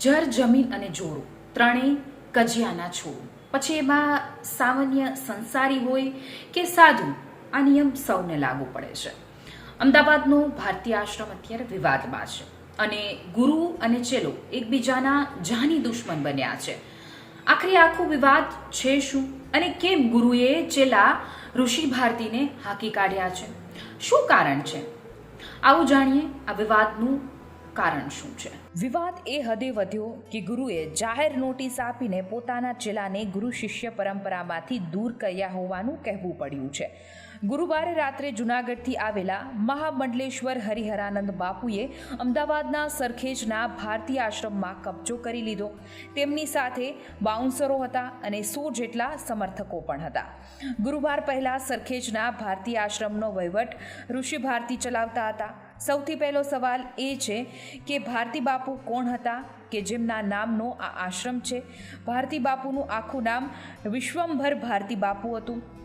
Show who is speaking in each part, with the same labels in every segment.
Speaker 1: જર જમીન અને જોડું, ત્રણેય કજિયાના છોડું. પછી એમાં સામાન્ય સંસારી હોય કે સાધુ, આ નિયમ સૌને લાગુ પડે છે. અમદાવાદનો ભારતીય આશ્રમ અત્યારે વિવાદમાં છે અને ગુરુ અને ચેલો એકબીજાના જાની દુશ્મન બન્યા છે. આખરે આખો વિવાદ છે શું અને કેમ ગુરુએ ચેલા ઋષિ ભારતીને હાકી કાઢ્યા છે? શું કારણ છે? આવું જાણીએ આ વિવાદનું કારણ શું છે? વિવાદ એ હદે વધ્યો કે ગુરુએ જાહેર નોટિસ આપીને પોતાના ચેલાને ગુરુ શિષ્ય પરંપરામાંથી દૂર કર્યા હોવાનું કહેવું પડ્યું છે. ગુરુવારે રાત્રે જુનાગઢથી આવેલા મહામંડલેશ્વર હરિહરાનંદ બાપુએ અમદાવાદના સરખેજના ભારતીય આશ્રમમાં કબજો કરી લીધો. તેમની સાથે બાઉન્સરો હતા અને સો જેટલા સમર્થકો પણ હતા. ગુરુવાર પહેલાં સરખેજના ભારતીય આશ્રમનો વહીવટ ઋષિ ભારતી ચલાવતા હતા. સૌથી પહેલો સવાલ એ છે કે ભારતી બાપુ કોણ હતા કે જેમના નામનો આ આશ્રમ છે? ભારતી બાપુનું આખું નામ વિશ્વંભર ભારતી બાપુ હતું.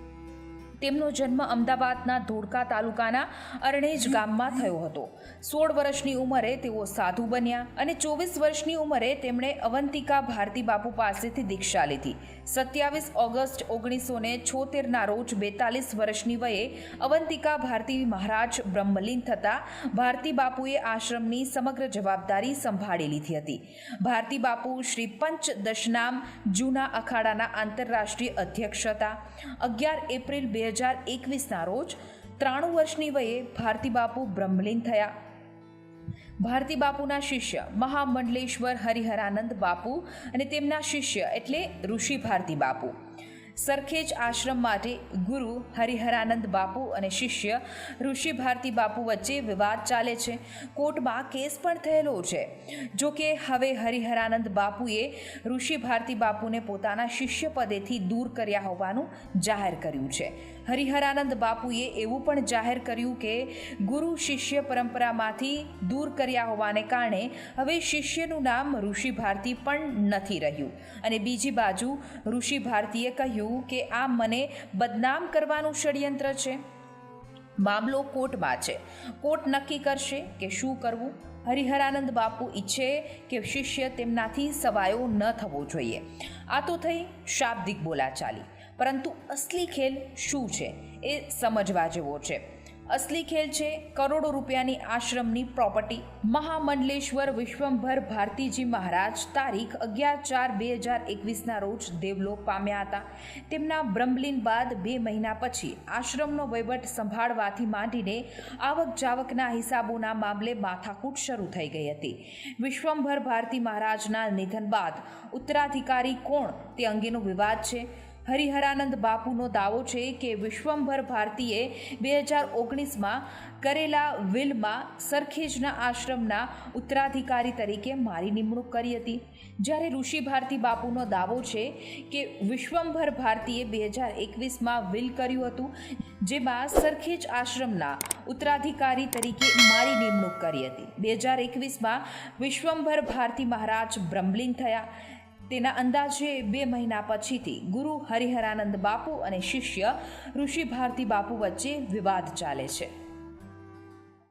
Speaker 1: તેમનો જન્મ અમદાવાદના ધોળકા તાલુકાના અરણેજ ગામમાં થયો હતો. સોળ વર્ષની ઉંમરે તેઓ સાધુ બન્યા અને ચોવીસ વર્ષની ઉંમરે તેમણે અવંતિકા ભારતી બાપુ પાસેથી દીક્ષા લીધી. સત્યાવીસ ઓગસ્ટ ઓગણીસો ને છોતેરના રોજ બેતાલીસ વર્ષની વયે અવંતિકા ભારતી મહારાજ બ્રહ્મલીન થતાં ભારતી બાપુએ આશ્રમની સમગ્ર જવાબદારી સંભાળી લીધી હતી. ભારતી બાપુ શ્રી પંચ દશનામ જૂના અખાડાના આંતરરાષ્ટ્રીય અધ્યક્ષ હતા. અગિયાર એપ્રિલ બે હજાર એકવીસના રોજ ત્રાણું વર્ષની વયે ભારતી બાપુ બ્રહ્મલીન થયા. ભારતી બાપુના શિષ્ય મહામંડલેશ્વર હરિહરાનંદ બાપુ અને તેમના શિષ્ય એટલે ઋષિ ભારતી બાપુ. સરખેજ આશ્રમ માટે ગુરુ હરિહરાનંદ બાપુ અને શિષ્ય ઋષિ ભારતી બાપુ વચ્ચે વિવાદ ચાલે છે. કોર્ટમાં કેસ પણ થયેલો છે. જો કે હવે હરિહરાનંદ બાપુએ ઋષિ ભારતી બાપુને પોતાના શિષ્ય પદેથી દૂર કર્યા હોવાનું જાહેર કર્યું છે. હરિહરાનંદ બાપુએ એવું પણ જાહેર કર્યું કે ગુરુ શિષ્ય પરંપરામાંથી દૂર કર્યા હોવાને કારણે હવે શિષ્યનું નામ ઋષિ ભારતી પણ નથી રહ્યું. અને બીજી બાજુ ઋષિ ભારતીએ કહ્યું કે આ મને બદનામ કરવાનું ષડયંત્ર છે. મામલો કોર્ટમાં છે. કોર્ટ નક્કી કરશે કે શું કરવું. હરિહરાનંદ બાપુ ઈચ્છે કે શિષ્ય તેમનાથી સવાયો ન થવો જોઈએ. આ તો થઈ શાબ્દિક બોલાચાલી. પરંતુ અસલી ખેલ શું છે એ સમજવા જેવો છે. અસલી ખેલ છે કરોડો રૂપિયાની આશ્રમની પ્રોપર્ટી. મહામંડલેશ્વર વિશ્વંભર ભારતીજી મહારાજ તારીખ અગિયાર ચાર બે હજાર એકવીસના રોજ દેવલોક પામ્યા હતા. તેમના બ્રહ્મલીન બાદ બે મહિના પછી આશ્રમનો વહીવટ સંભાળવાથી માંડીને આવક જાવકના હિસાબોના મામલે માથાકૂટ શરૂ થઈ ગઈ હતી. વિશ્વંભર ભારતી મહારાજના નિધન બાદ ઉત્તરાધિકારી કોણ તે અંગેનો વિવાદ છે. હરિહરાનંદ બાપુનો દાવો છે કે વિશ્વંભર ભારતીએ બે હજાર ઓગણીસમાં કરેલા વિલમાં સરખેજના આશ્રમના ઉત્તરાધિકારી તરીકે મારી નિમણૂક કરી હતી. જ્યારે ઋષિ ભારતી બાપુનો દાવો છે કે વિશ્વંભર ભારતીએ બે હજાર એકવીસમાં વિલ કર્યું હતું, જેમાં સરખેજ આશ્રમના ઉત્તરાધિકારી તરીકે મારી નિમણૂક કરી હતી. બે હજાર એકવીસમાં વિશ્વંભર ભારતી મહારાજ બ્રહ્મલીન થયા. તેના અંદાજે બે મહિના પછીથી ગુરુ હરિહરાનંદ બાપુ અને શિષ્ય ઋષિ ભારતી બાપુ વચ્ચે વિવાદ ચાલે છે.